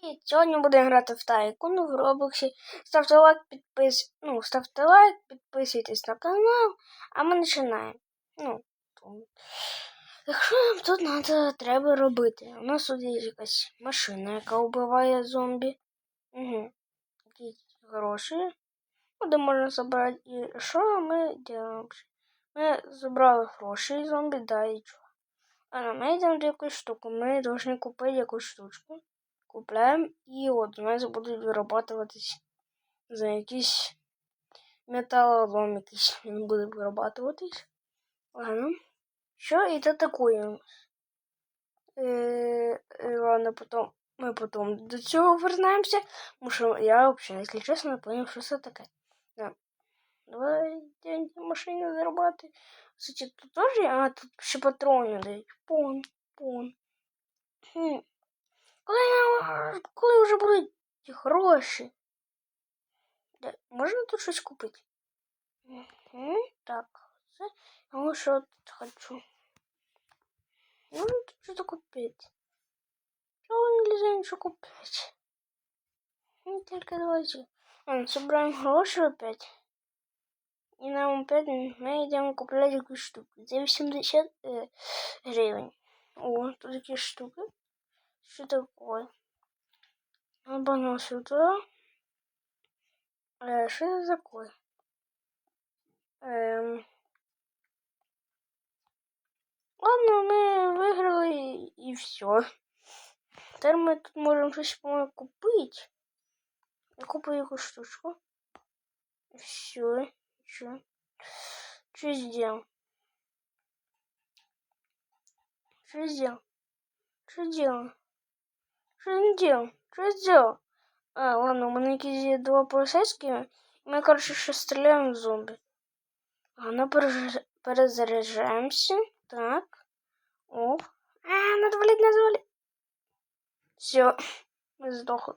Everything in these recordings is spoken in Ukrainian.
Привіт! Сьогодні будемо грати в тайкун в Роблоксі. Ставте лайк, підпис... ну, ставте лайк, підписуйтесь на канал, а ми починаємо. Ну. Так що нам тут надо, треба робити? У нас тут є якась машина, яка вбиває зомбі. Угу. Якісь гроші. Ну, де можна забрати. І що ми робимо? Ми забрали гроші зомбі, да, і чого. А ми йдемо до якоїсь штуки. Ми повинні купити якусь штучку. Купляємо і от у нас будуть вирабатуватись за якийсь металолом якийсь він буде вирабатуватись. Ладно. Що і це таке? Е, е, ладно, потім ми потім до цього вернемося, що я взагалі, якщо чесно, не поняв, що це таке. Да. Давай деньги машини заробляти. Кстати, тут теж є, а тут ще патрони дають. Пон, пон. Хм. Коли, нам- коли вже будуть ті гроші? Де- Можна тут щось купити? Мгм, Так, це я лише от хочу. Можна тут щось купити? Чого нельзя нічого купити? Ну, Тільки давайте. Ладно, собираем гроші опять. І нам опять ми йдемо купляти якусь штуку. За 80 е, гривень. О, тут такі штуки. Что такое? Обана сюда. Э, что это такое? Эм... Ладно, мы выиграли и все. Теперь мы тут можем щось по-моєму, купить. Я купив якусь штучку. Все. Что? Что сделал? Что сделал? Что делал? Что він делал? Что сделал? А, ладно, у мене якісь є два поліцейські. Ми, коротше, ще стріляємо в зомбі. Ладно, перез- перезаряджаємося. Так. Оп. А, надо валить, надо валить. Все, ми здохли.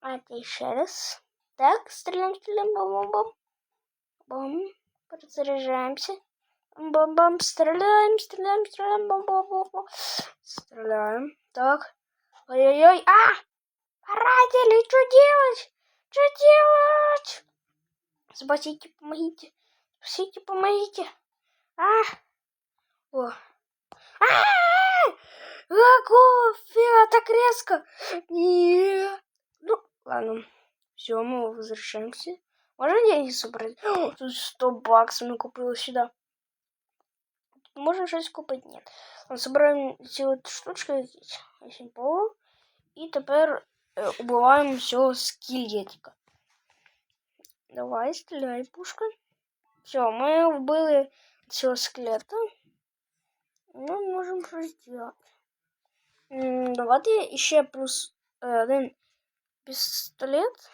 А ти ще раз. Так, стріляємо, стріляємо, бам-бам-бам. Бам. Перезаряджаємося. Бам-бам, стреляем, стреляем, стреляем, бам-бам-бам. Стреляем. Так. Ой-ой-ой. А! Родители, что делать? Что делать? Спасите, помогите. Спасите, помогите. А! О. А! Фига так резко? Ну, ладно. Все, мы возвращаемся. Можно деньги собрать? Тут 100 баксов мы купили сюда. Можно щось купити? Ні. Собираємо ці от штучки якісь. Ось він полу. І тепер е, убиваємо цього скелетика. Давай, стріляй, пушка. Все, ми вбили цього скелета. Ну, можемо щось зробити. М, Давайте ще плюс е, один пістолет.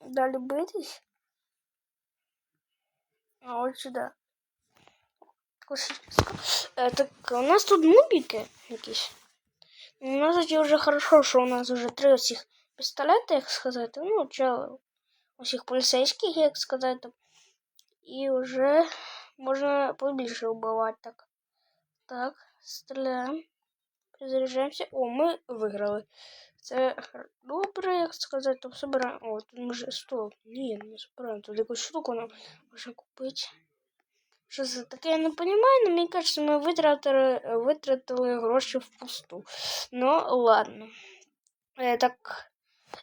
Далі битись. А от сюди. Классическая. Э, так у нас тут нубики якісь. У нас вже хорошо, що у нас вже три усіх пістолети, як сказати. Ну, чо, усіх поліцейських, як сказати. І вже можна побільше вбивати так. Так, стріляємо. Перезаряджаємося. О, ми виграли. Це добре, як сказати, то собираємо. О, тут може стол. Ні, не збираємо. Тут якусь штуку нам можна купити. Що це таке, я не розумію, але мені кажется, ми витратили, витратили гроші впусту. Ну, ладно. Е, так,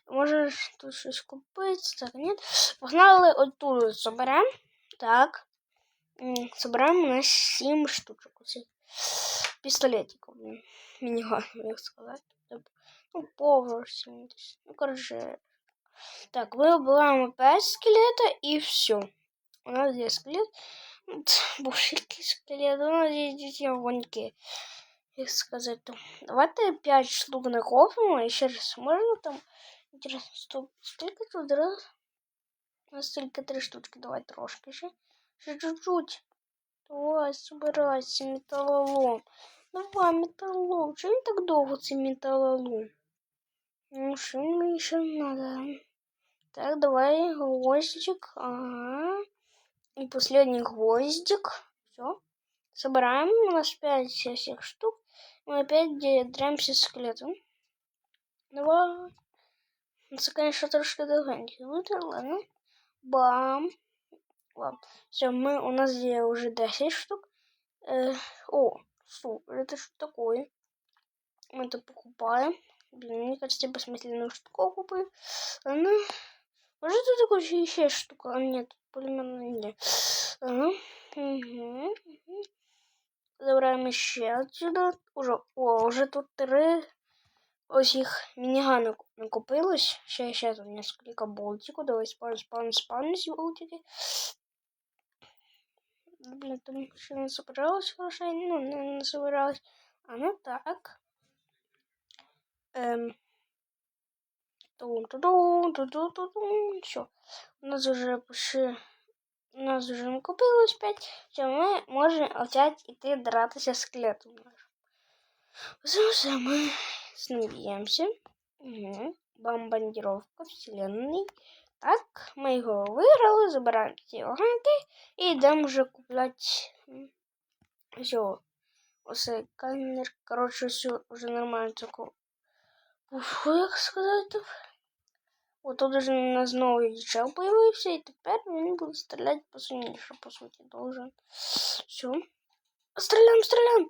може ж тут щось купити? Так, ні. Погнали отут заберемо. Так. М, Собираємо на 7 штучок. Оцих пістолетиків. м, Мініганів, як сказати. Тобто, Ну, повер 70. Ну, коротше. Так, ми обираємо 5 скелета і все. У нас є скелет. Бушики скелет, у нас є діти воньки. Як сказати. Давайте 5 штук накопимо. І ще раз можна там. Інтересно, стоп. Скільки тут раз? У нас тільки 3 штучки. Давай трошки ще. Ще чуть-чуть. Давай, собирайся, металолом. Давай, металолом. Чого він так довго цей металолом? Ну, що мені ще надо? Так, давай гвоздик. Ага. И последний гвоздик. Все. Собираем. У нас 5 всех штук. Мы опять дремся с скелетом. Давай. Ну, Це, конечно, трошки довгенький витер, ладно. Бам. Бам. Все, мы, у нас є уже 10 штук. Э, о, супер, это что такое? Мы это покупаем. Блин, мне кажется, я бессмысленную штуку купил. Ладно. Может, тут такой еще штука? А, нет, Ага. Угу. угу. Забираємо ще отсюда. Уже, о, уже тут три ось їх мінігани накопилось. Ще, ще тут несколько болтиков. Давай спам, спам, спам ці болтики. Блин, там ще не собиралось хорошо. Ну, не, не собиралось. А ну так. Эм. Ту-ту-ту, ту-ту-ту-ту. Все. У нас уже почти... У нас уже накопилось 5. Все, ми можемо опять іти дратися з скелетом нашим. Все, все, ми з. Угу. Бомбардировка вселенной. Так, ми його виграли, забираємо ці оганки і йдемо вже купляти все. Оце камер. Коротше, все вже нормально тако. Фу, як сказати. От тут уже у нас новий чел появився, і тепер він буде стріляти посильніше, по суті, должен. Все. Стреляем, стреляем!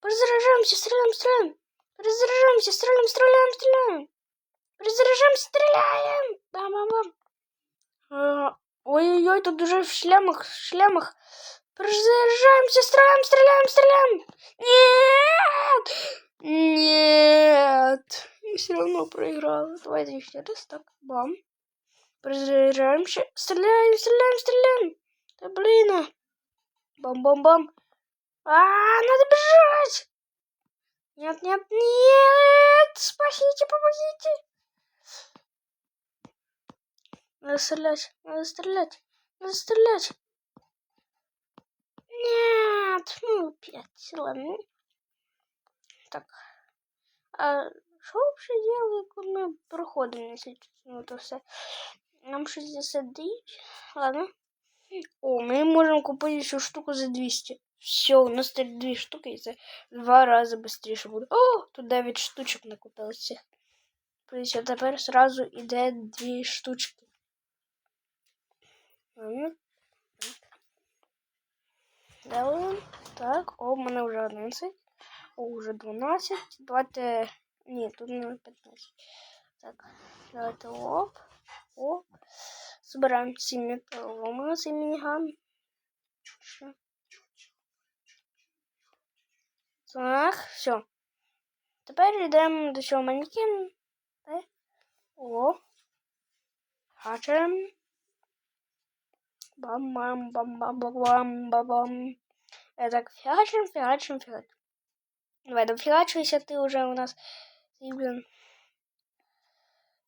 Перезаряжаемся, стреляем, стреляем! Перезаряжаемся, стреляем, стреляем, стреляем! Перезаряжаемся, стреляем! Бам-бам-бам! А, Ой-ой-ой, тут уже в шлемах, в шлемах. Перезаряжаемся, стреляем, стреляем, стреляем! Нет! Все равно проиграла. Давайте еще раз так. Бам. Перезаряжаемся. Стреляем, стреляем, стреляем. Да блин. а. Бам-бам-бам. А, надо бежать! Нет, нет, нет! Спасите, помогите! Надо стрелять, надо стрелять, надо стрелять. Нет, ну опять, ладно. Так. А що взагалі делали, коли ми проходимо місяць? Ну, то все. Нам 69. Ладно. О, ми можемо купити цю штуку за 200. Все, у нас тут дві штуки, і це два рази швидше буде. О, тут 9 штучок накопилося. Тобто тепер сразу іде дві штучки. Так, о, в мене вже 11. О, вже 12. Давайте. Ні, тут не 15. Так, давайте оп. Оп. Ці металоми, цей мініган. Що? Так, все. Тепер йдемо до цього манекен. О. Хачем. Бам-бам-бам-бам-бам-бам-бам. Е, Так, фігачим, фігачим, фігачим. Давай, дофігачуйся ти уже у нас. Ти, блін.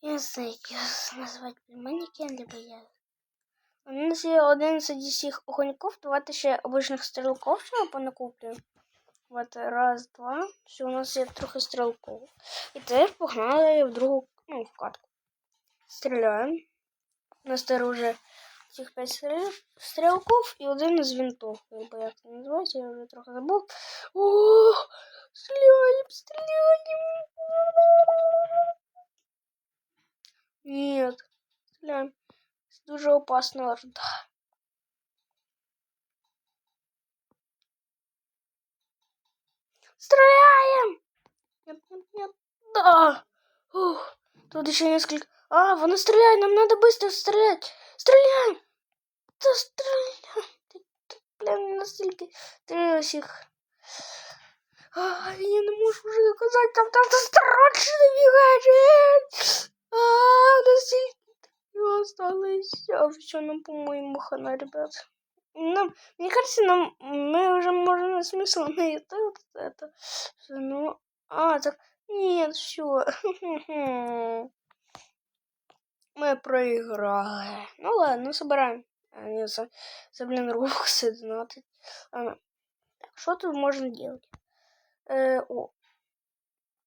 Я не знаю, як його назвати, манекен, либо я. У нас є 11 усіх огоньків, давайте ще обичних стрілків ще понакуплюємо. Вот, раз, два. Все, у нас є трохи стрілків. І теж погнали в другу, ну, в катку. У нас тепер уже цих 5 стріл- стрілків і один із винтов. Або як це називається, я вже трохи забув. О, стріляємо, стріляємо. Нет, стреляем. Это дуже опасна орда. Стреляем! Нет, нет, нет. Да. Ух, тут еще несколько. А, вон стреляет, нам надо быстро стрелять. Стреляем! Да стреляй! Ты, ты, блин, настолько ты всех. А, я не можу вже доказати, там там страшно бігати. А, настільки його осталось. А все, нам, по-моему, хана, ребят. Нам, мне кажется, нам мы уже можем смысл найти вот это. Всё, Ну, а, так, нет, все. Мы проиграли. Ну ладно, собираем. А, не, за, за блин, Roblox 12. А, так, что тут можно делать? Э, о.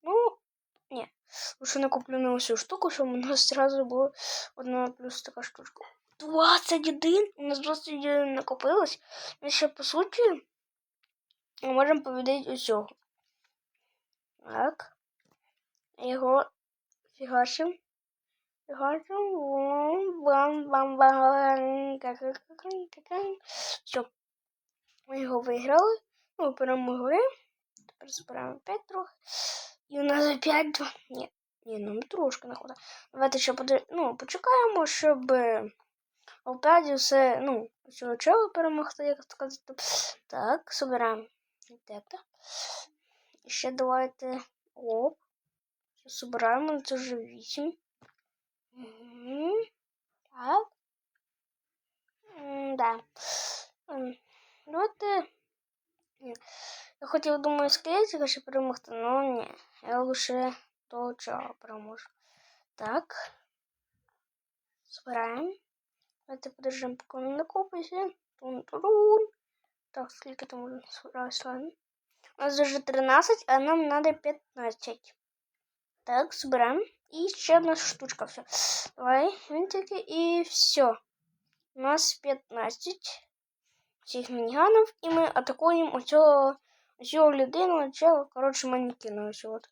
Ну, не. Лучше накуплю на всю штуку, щоб у нас сразу було одна плюс така штучка. 21! У нас 21 накопилось. Ми ще по суті ми можемо победити усього. Так. Його фігачим. Фігачим. Вам, вам, вам, вам, ка-ка-ка-ка-ка. Все. Ми його виграли. Ну, перемогли. Тепер збираємо 5 трохи. І у нас опять два. Ні, ні, нам трошки не хватає. Давайте ще поди... ну, почекаємо, щоб опять все, ну, цього чого перемогти, як сказати. Так, собираємо. Так. І ще давайте. Оп. Собираємо, це вже 8. Угу. Так. М, Да. Ем, Давайте. Ні. Я хотів, думаю, скелетика ще перемогти, але ні. Я лише того чого переможу. Так. Збираємо. Давайте подержимо, поки не накопиться. Тун-турун. Так, скільки там можна збирати, ладно. У нас вже 13, а нам надо 15. Так, збираємо. І ще одна штучка. Все. Давай, винтики і все. У нас 15 цих мініганів, і ми атакуємо оцього, оцього людину, оцього, коротше, манекена. Ось от.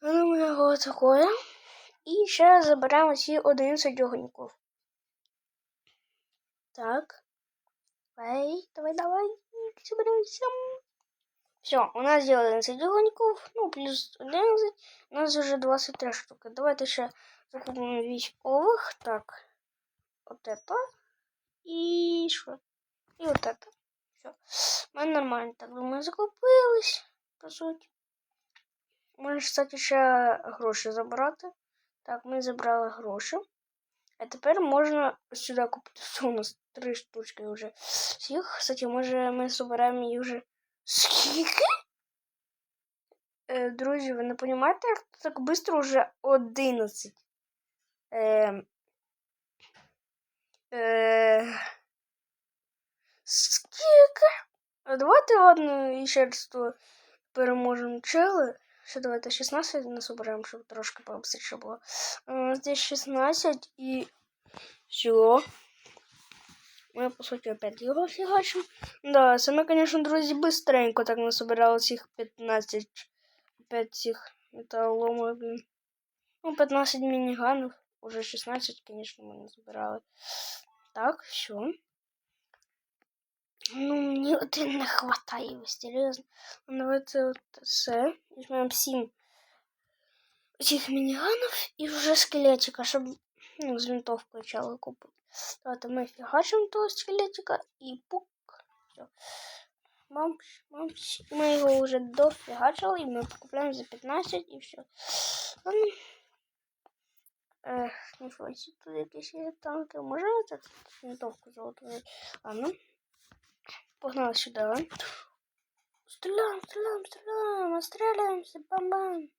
Ну, ми його атакуємо. І ще заберемо ці 11 огоньків. Так. Давай, давай, давай. Собираемся. Все, у нас є 11 огоньків, ну, плюс 11. У нас вже 23 штуки. Давайте ще закупимо військових. Так. Вот это. І що? І вот это. Все. Ми нормально так думаю, закупились, по суті. Можна, кстати, ще гроші забрати. Так, ми забрали гроші. А тепер можна сюди купити. Все, у нас три штучки вже. Всіх, кстати, може ми збираємо її вже. Скільки? Е, друзі, ви не розумієте, як так швидко вже 11? Е, е, скільки? А давайте, ладно, і ще раз то переможемо чели. Ще давайте 16 нас оберемо, щоб трошки побыстріше було. Е, Здесь 16 і все. Мы, по сути, опять его фигачим. Да, сами, конечно, друзі, быстренько так насобирали цих 15 опять цих металломов, блин. Ну, 15 миниганов. Уже 16, конечно, мы назбирали. Так, все. Ну, мені один не хватає, ви серйозно. Ну, Давайте от все. Візьмемо 7 цих мініганів і вже скелетика, щоб ну, з винтовкою чали купити. Давайте ми фігачимо того скелетика і пук. Все. Мамш, мамш. Ми його вже дофігачили, і ми покупляємо за 15 і все. Ладно. Ех, не фойся, тут якісь танки. Може це винтовку золоту? Ладно. Погнали сюди. Стреляем, стреляем, стреляем, отстреливаемся, бам-бам.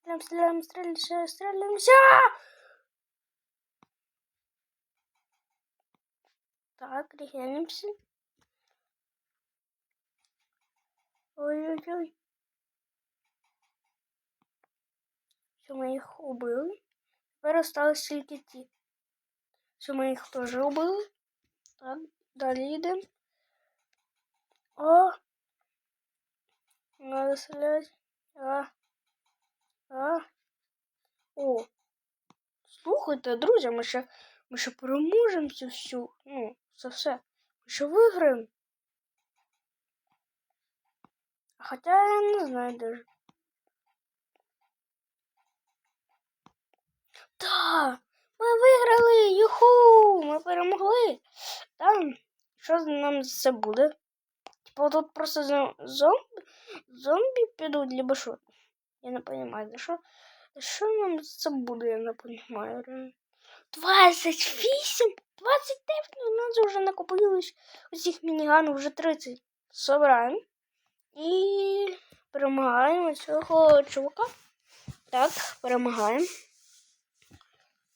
Стреляем, стреляем, стреляемся, стреляемся! Так, регенимся. Ой-ой-ой. Все, мы их убили. Тепер осталось тільки ті. Все, ми їх теж убили. Так, далі йдемо. О! Надо стрелять. А. А. О. Слухайте, друзі, ми ще, ми ще переможемо цю всю. Ну, це все. Ми ще виграємо. Хоча я не знаю даже. Да, ми виграли! Юху! Ми перемогли. Там, що нам це буде? Тут просто зом- зомбі, зомбі підуть, либо що? Я не понимаю, за що? Що нам це буде, я не понимаю. реально. 28! 29! Ну, у нас вже накопилось усіх мініганів, вже 30. Собираємо. І перемагаємо цього чувака. Так, перемагаємо.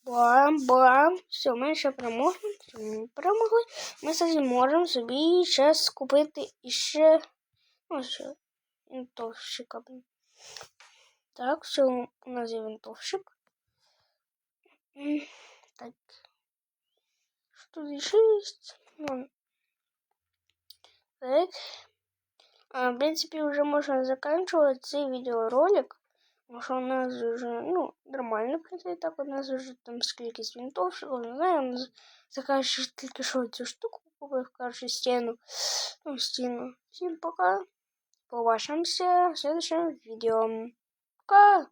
Бам-бам. Все, ми ще ми перемогли. Ми кстати, можемо собі зараз купити іще. Ну, ще винтовщика. Так, все, у нас є винтовщик. Так. Що тут ще є? Ну. Так. А, в принципе, уже можно заканчивать цей видеоролик. Тому що у нас вже, ну, нормально працює так у нас вже там скільки винтовщиків, не знаю, закажеш тільки що цю штуку купив, короче, стіну. Ну, стіну. Всім пока. Побачимося в следующем відео. Пока!